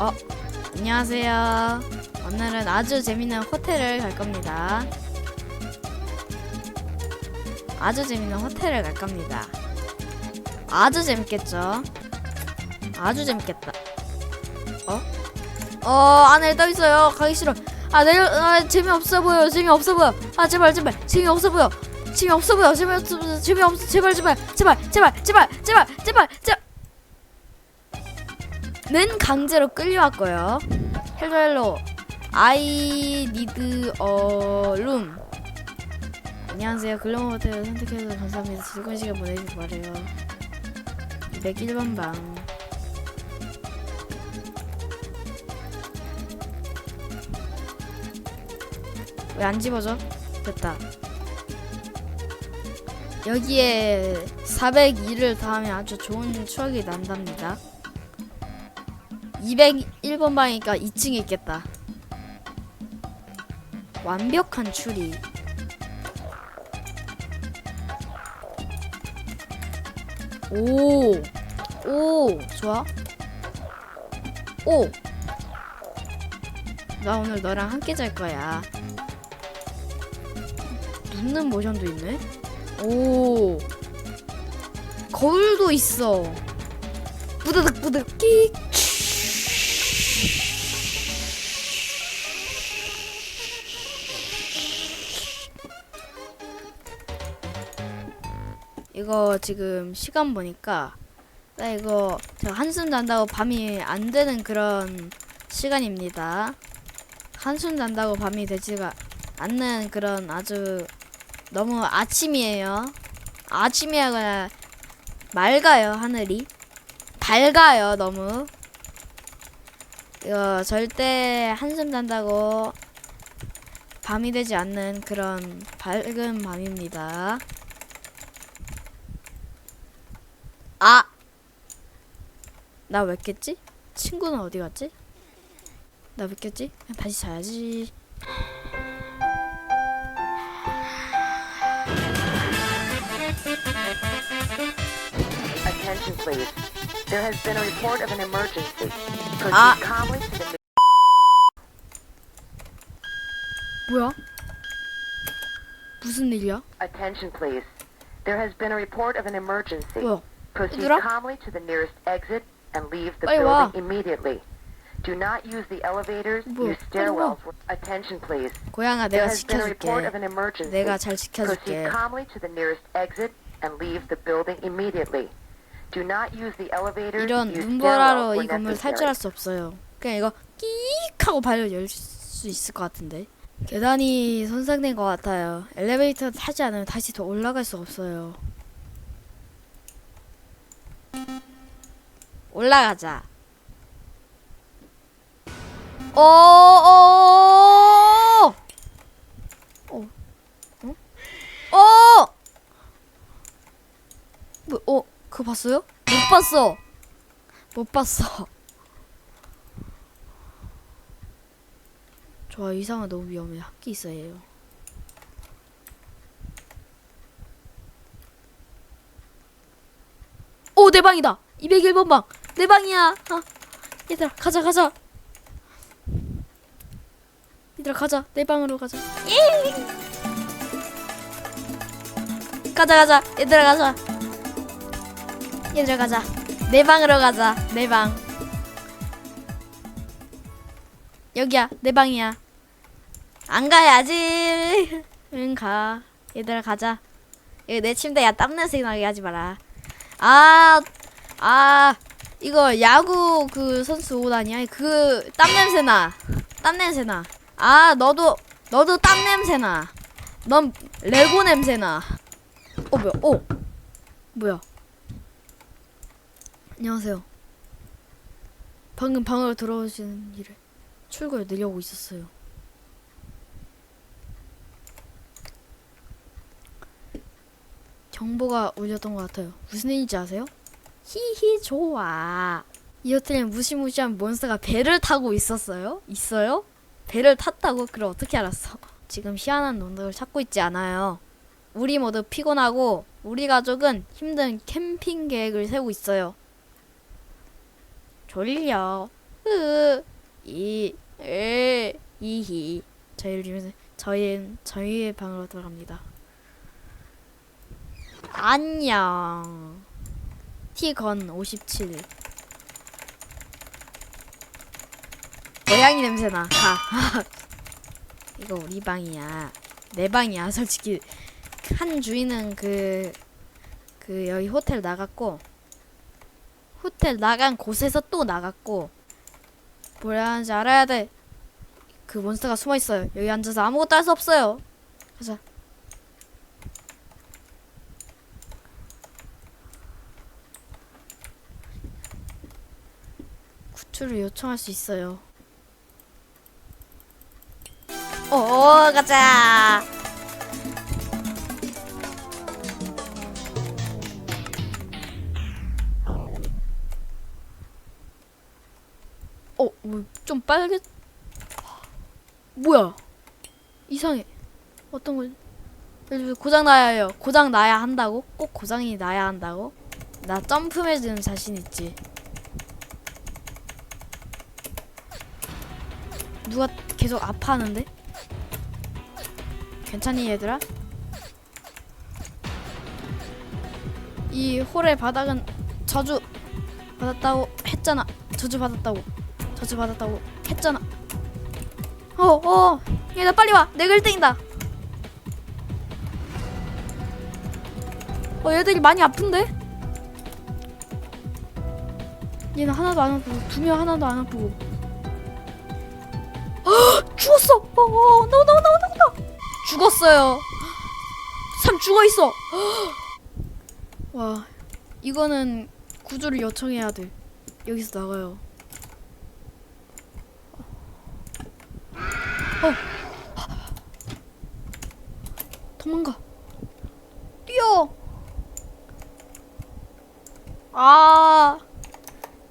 어, 안녕하세요. 오늘은 아주 재밌는 호텔을 갈 겁니다. 아주 재밌는 호텔을 갈 겁니다. 아주 재밌겠죠? 아주 재밌겠다. 어? 어, 안에 떠 있어요. 가기 싫어. 아, 내일 아, 재미없어 보여. 재미없어 보여. 아, 제발 제발. 재미없어 보여. 재미없어 보여. 재미없어. 재미없어. 제발 제발. 제발 제발 제발 제발 제발 제발. 는 강제로 끌려왔고요. 헬로 헬로. I need a room. 안녕하세요. 글로벌 호텔을 선택해주셔서 감사합니다. 즐거운 시간 보내시기 바래요. 201번 방. 왜 안 집어져? 됐다. 여기에 402를 더하면 아주 좋은 추억이 난답니다. 201번 방이니까 2층에 있겠다. 완벽한 추리. 오, 오, 좋아. 오, 나 오늘 너랑 함께 잘 거야. 눕는 모션도 있네. 오, 거울도 있어. 부드득 부드득 끽. 이거 지금 시간 보니까 나 이거 제가 한숨 잔다고 밤이 안 되는 그런 시간입니다. 한숨 잔다고 밤이 되지가 않는 그런 아주 너무 아침이에요. 아침이야 그냥 맑아요 하늘이 밝아요 너무. 이거 절대 한숨 잔다고 밤이 되지 않는 그런 밝은 밤입니다. 아! 나 왜 깼지? 친구는 어디 갔지? 나 왜 깼지? 다시 자야지. Attention, please. There has been a report of an emergency. Proceed Ah. calmly to the 뭐야? 무슨 일이야? Attention, please. There has been a report of an emergency. 뭐야? Proceed 얘들아? calmly to the nearest exit and leave the 빨리 building 와. immediately. Do not use the elevators. 뭐야? Use 빨리 와. stairwells. Attention, please. 고양아 There 내가 has been a report of 지켜줄게. an emergency. 내가 잘 지켜줄게. calmly to the nearest exit and leave the building immediately. Do not use the elevators. 이런 Use 눈보라로 stairwells 이 when 건물 necessary. 탈출할 수 없어요. 그냥 이거 끼익 하고 발로 열수 있을 것 같은데. 계단이 손상된 것 같아요. 엘리베이터 타지 않으면 다시 더 올라갈 수 없어요. 올라가자. 어, 어, 어, 어, 어, 뭐, 어, 그거 봤어요? 못 봤어. 못 봤어. 좋아, 이 상황 너무 위험해. 학기 있어야 해요. 오, 내 방이다. 201번 방. 내 방이야. 아, 얘들아, 가자, 가자. 얘들아, 가자. 내 방으로 가자. 예! 가자, 가자. 얘들아, 가자. 얘들아, 가자. 내 방으로 가자. 내 방. 여기야, 내 방이야. 안 가야지. 응, 가. 얘들아, 가자. 여기 내 침대야. 땀 냄새 나게 하지 마라. 아, 아, 이거 야구 그 선수 옷 아니야? 그 땀 냄새 나. 땀 냄새 나. 아, 너도, 너도 땀 냄새 나. 넌 레고 냄새 나. 어, 뭐야? 어, 뭐야? 안녕하세요. 방금 방으로 들어오시는 일을 출구에 내려오고 있었어요. 정보가 울렸던 것 같아요. 무슨 일인지 아세요? 히히 좋아. 이 호텔에 무시무시한 몬스터가 배를 타고 있었어요? 있어요? 배를 탔다고? 그럼 어떻게 알았어? 지금 희한한 놈들을 찾고 있지 않아요. 우리 모두 피곤하고 우리 가족은 힘든 캠핑 계획을 세우고 있어요. 졸려. 흐, 이, 에, 이히. 저희를 위해서 저희 저희의 방으로 들어갑니다. 안녕. 티건 57. 고양이 냄새나. 가. 이거 우리 방이야. 내 방이야. 솔직히 한 주인은 그, 그 여기 호텔 나갔고 호텔 나간 곳에서 또 나갔고 뭐라 하는지 알아야 돼. 그 몬스터가 숨어 있어요. 여기 앉아서 아무것도 할 수 없어요. 가자. 구출을 요청할 수 있어요. 오, 가자. 어, 뭐, 좀 빨개. 뭐야? 이상해. 어떤 들어 고장 나야 해요. 고장 나야 한다고? 꼭 고장이 나야 한다고? 나 점프 매즈는 자신 있지. 누가 계속 아파하는데? 괜찮니 얘들아? 이 홀의 바닥은 저주 받았다고 했잖아. 저주 받았다고. 저주 받았다고 했잖아. 어, 어, 얘나 빨리 와. 내가 1등이다. 어, 얘들이 많이 아픈데? 얘는 하나도 안 아프고, 두 명 하나도 안 아프고. 헉, 죽었어! 어, 어, no, no, no, no. 죽었어요. 삼 죽어 있어. 와, 이거는 구조를 요청해야 돼. 여기서 나가요. 도망가. 뛰어. 아.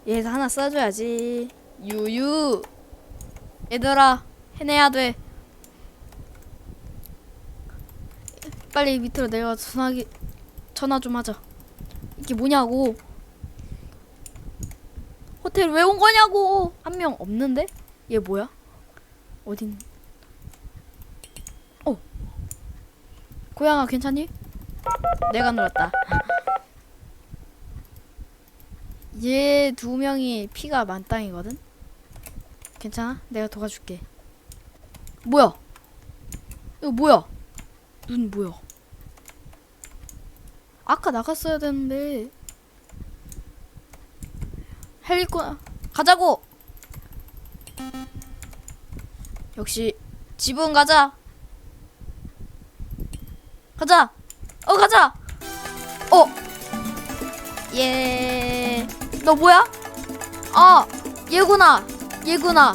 얘에서 하나 써줘야지. 유유. 얘들아, 해내야 돼. 빨리 밑으로 내려가 전화기 전화 좀 하자. 이게 뭐냐고. 호텔 왜 온 거냐고. 한 명 없는데? 얘 뭐야? 어딘? 어. 고양아 괜찮니? 내가 눌렀다. 얘 두 명이 피가 만땅이거든. 괜찮아? 내가 도와줄게. 뭐야? 이거 뭐야? 눈 뭐야? 아까 나갔어야 되는데. 헬리코나 가자고. 역시 지붕 가자. 가자. 어 가자. 어. 예. 너 뭐야? 아 얘구나. 얘구나.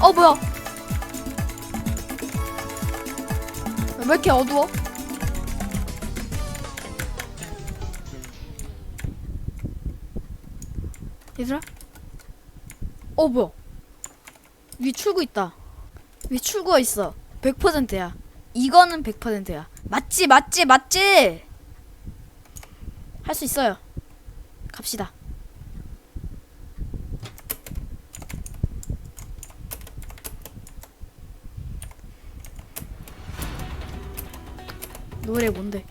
어 뭐야? 왜 이렇게 어두워? 얘들아? 어 뭐야? 위 출구 있다. 위 출구가 있어. 100%야. 이거는 100%야. 맞지, 맞지, 맞지. 할 수 있어요. 갑시다. 노래 뭔데?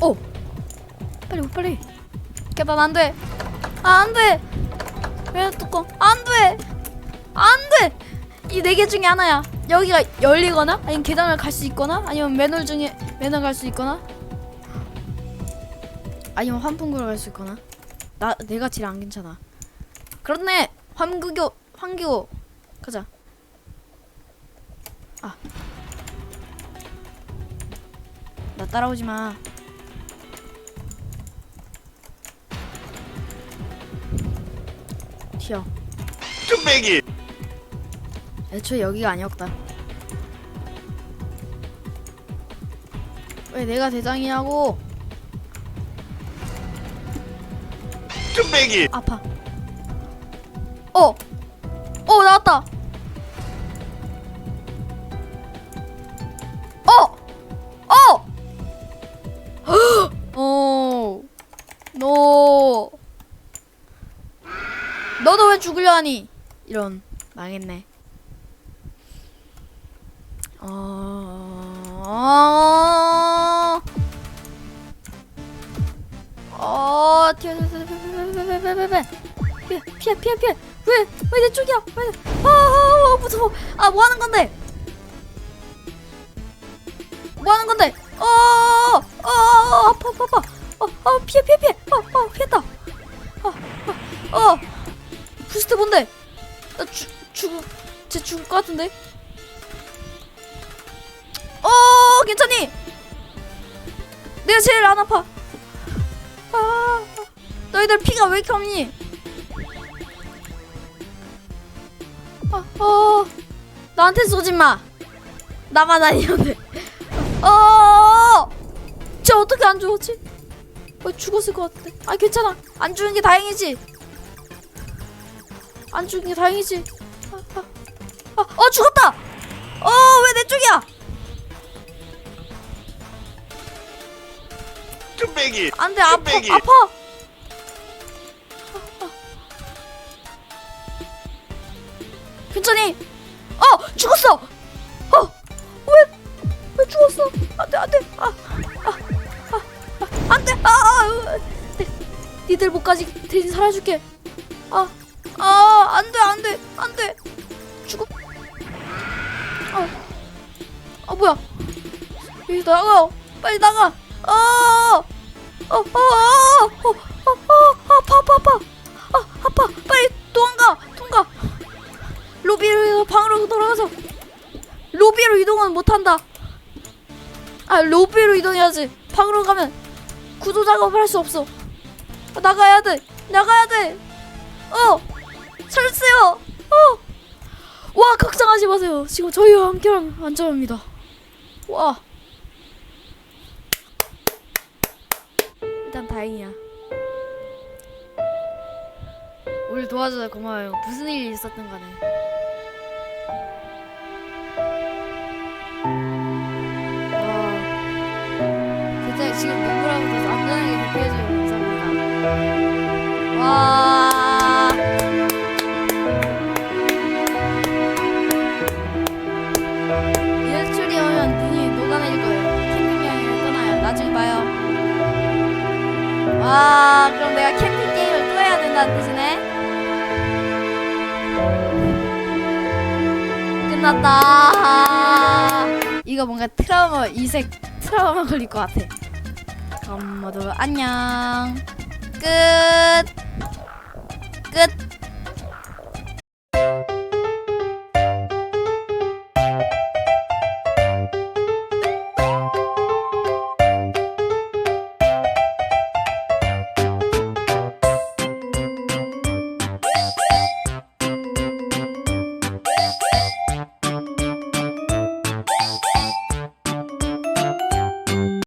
오! 빨리 빨리. 깨단 안돼. 아 안돼. 왜 뚜껑? 안돼. 안돼. 이 네 개 중에 하나야. 여기가 열리거나 아니면 계단을 갈 수 있거나 아니면 맨홀 중에 맨홀 갈 수 있거나 아니면 환풍구를 갈수 있거나. 나 내가 제일 안 괜찮아. 그렇네. 환구교 환교 가자 아 나 따라오지 마 튀어 뚝배기 애초에 여기가 아니었다. 왜 내가 대장이냐고? 뚝배기 아파. 어, 어 나왔다. 죽으려 하니? 이런 망했네. 어. 어. 튀어 피해 피해 피해 피해 왜왜 내 쪽이야 왜 아, 아, 아 무서워 아 뭐 하는 건데 뭐 하는 건데 어어어 아파 아파 아파 어 어 피해 피해 피해 어어 피했다 어어 것 같은데 어 괜찮니 내가 제일 안 아파 아 너희들 피가 왜 이렇게 없니 어, 어, 나한테 쏘지 마. 나만 아니면 돼. 어, 쟤 어떻게 안 죽었지? 어, 죽었을 것 같은데. 아, 괜찮아. 안 죽은 게 다행이지. 안 죽은 게 다행이지. 아, 아, 아, 어, 죽었다. 어, 왜 내 쪽이야? 쭈빼기 안 돼, 아파. 아파. 괜찮니? 어, 죽었어. 어, 왜, 왜 죽었어? 안 돼, 안 돼. 아, 아, 아, 아, 안 돼. 아, 아, 네, 니들 목까지 대신 살아줄게. 아, 아, 안 돼, 안 돼, 안 돼. 아, 뭐야? 여기 나가요. 빨리 나가. 어. 어, 어, 어, 어, 어, 어, 아파, 아, 빨리 도망가, 통과. 로비로 방으로 돌아가서 로비로 이동은 못한다. 아, 로비로 이동해야지. 방으로 가면 구조 작업을 할 수 없어. 아, 나가야 돼, 나가야 돼. 어, 살려주세요. 어, 와, 걱정하지 마세요. 지금 저희와 함께랑 안전합니다. 와. 일단 다행이야. 우리 도와줘서 고마워요. 무슨 일이 간에. 와, 진짜 지금 눈물하고 서 안전하게 대피해줘요. 감사합니다. 와. 끝났다 이거 뭔가 트라우마 이색 트라우마 걸릴 것 같아. 모두 안녕. 끝 끝